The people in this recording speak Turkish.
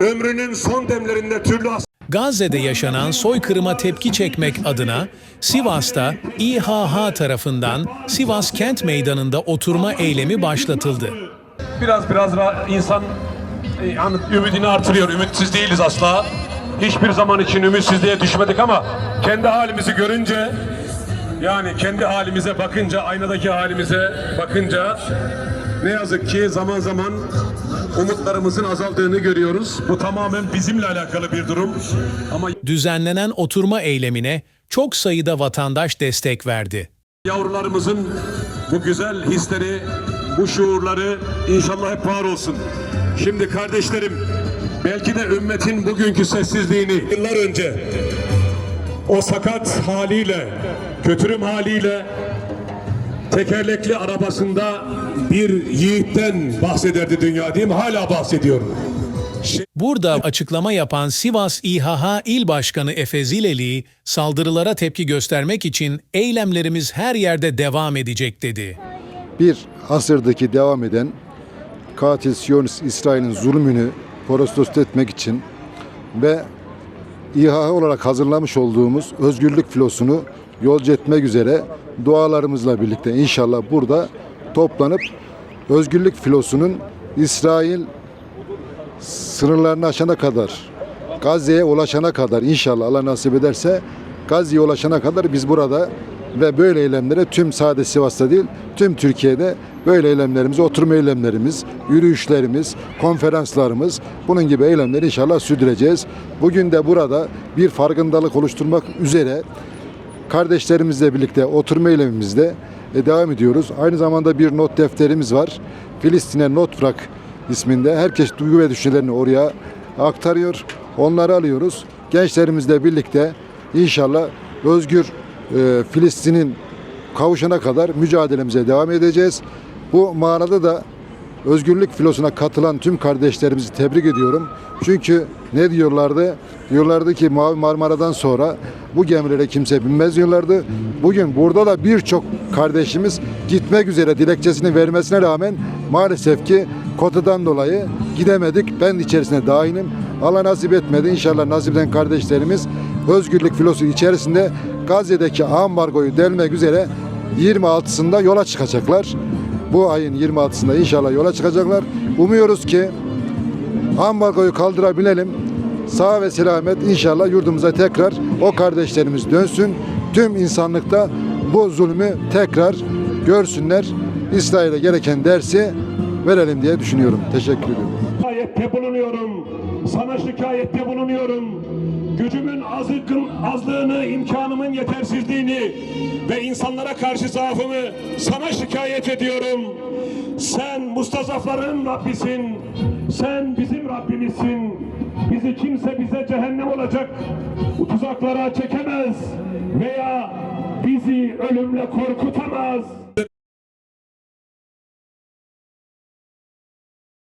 ömrünün son demlerinde türlü Gazze'de yaşanan soykırıma tepki çekmek adına Sivas'ta İHH tarafından Sivas Kent Meydanı'nda oturma eylemi başlatıldı. biraz biraz ra- insan e, yani ümidini artırıyor. Ümitsiz değiliz asla. Hiçbir zaman için ümitsizliğe düşmedik ama kendi halimizi görünce yani kendi halimize bakınca aynadaki halimize bakınca ne yazık ki zaman zaman umutlarımızın azaldığını görüyoruz. Bu tamamen bizimle alakalı bir durum. Ama Düzenlenen oturma eylemine çok sayıda vatandaş destek verdi. yavrularımızın bu güzel hisleri, bu şuurları inşallah hep var olsun. Şimdi kardeşlerim, belki de ümmetin bugünkü sessizliğini yıllar önce o sakat haliyle, kötürüm haliyle tekerlekli arabasında bir yiğitten bahsederdi dünya değil mi? Hala bahsediyor. Burada açıklama yapan Sivas İHH İl Başkanı Efe Zileli, saldırılara tepki göstermek için eylemlerimiz her yerde devam edecek dedi. bir asırdaki devam eden katil Siyonist İsrail'in zulmünü protesto etmek için ve İHA olarak hazırlamış olduğumuz özgürlük filosunu yolcu etmek üzere dualarımızla birlikte inşallah burada toplanıp özgürlük filosunun İsrail sınırlarını aşana kadar Gazze'ye ulaşana kadar inşallah Allah nasip ederse Gazze'ye ulaşana kadar biz burada ve böyle eylemlere tüm sade Sivas'ta değil tüm Türkiye'de böyle eylemlerimiz, oturma eylemlerimiz, yürüyüşlerimiz, konferanslarımız bunun gibi eylemleri inşallah sürdüreceğiz. Bugün de burada bir farkındalık oluşturmak üzere kardeşlerimizle birlikte oturma eylemimizde e, devam ediyoruz. Aynı zamanda bir not defterimiz var. Filistin'e not bırak isminde. Herkes duygu ve düşüncelerini oraya aktarıyor. Onları alıyoruz. Gençlerimizle birlikte inşallah özgür e, Filistin'in kavuşana kadar mücadelemize devam edeceğiz. Bu manada da özgürlük filosuna katılan tüm kardeşlerimizi tebrik ediyorum. Çünkü ne diyorlardı? Diyorlardı ki Mavi Marmara'dan sonra bu gemilere kimse binmez diyorlardı. Bugün burada da birçok kardeşimiz gitmek üzere dilekçesini vermesine rağmen maalesef ki kotadan dolayı gidemedik. Ben içerisine dahilim. Allah nasip etmedi. İnşallah nasip kardeşlerimiz özgürlük filosu içerisinde Gazze'deki ambargoyu delmek üzere 26'sında yola çıkacaklar. Bu ayın 26'sında inşallah yola çıkacaklar. Umuyoruz ki ambargoyu kaldırabilelim. Sağ ve selamet inşallah yurdumuza tekrar o kardeşlerimiz dönsün. Tüm insanlıkta bu zulmü tekrar görsünler. İsrail'e gereken dersi verelim diye düşünüyorum. Teşekkür ediyorum. Şikayette bulunuyorum. Sana şikayette. Azıkın, azlığını, imkanımın yetersizliğini ve insanlara karşı zaafımı sana şikayet ediyorum. Sen mustazafların Rabbisin. Sen bizim Rabbimizsin. Bizi kimse bize cehennem olacak bu tuzaklara çekemez veya bizi ölümle korkutamaz.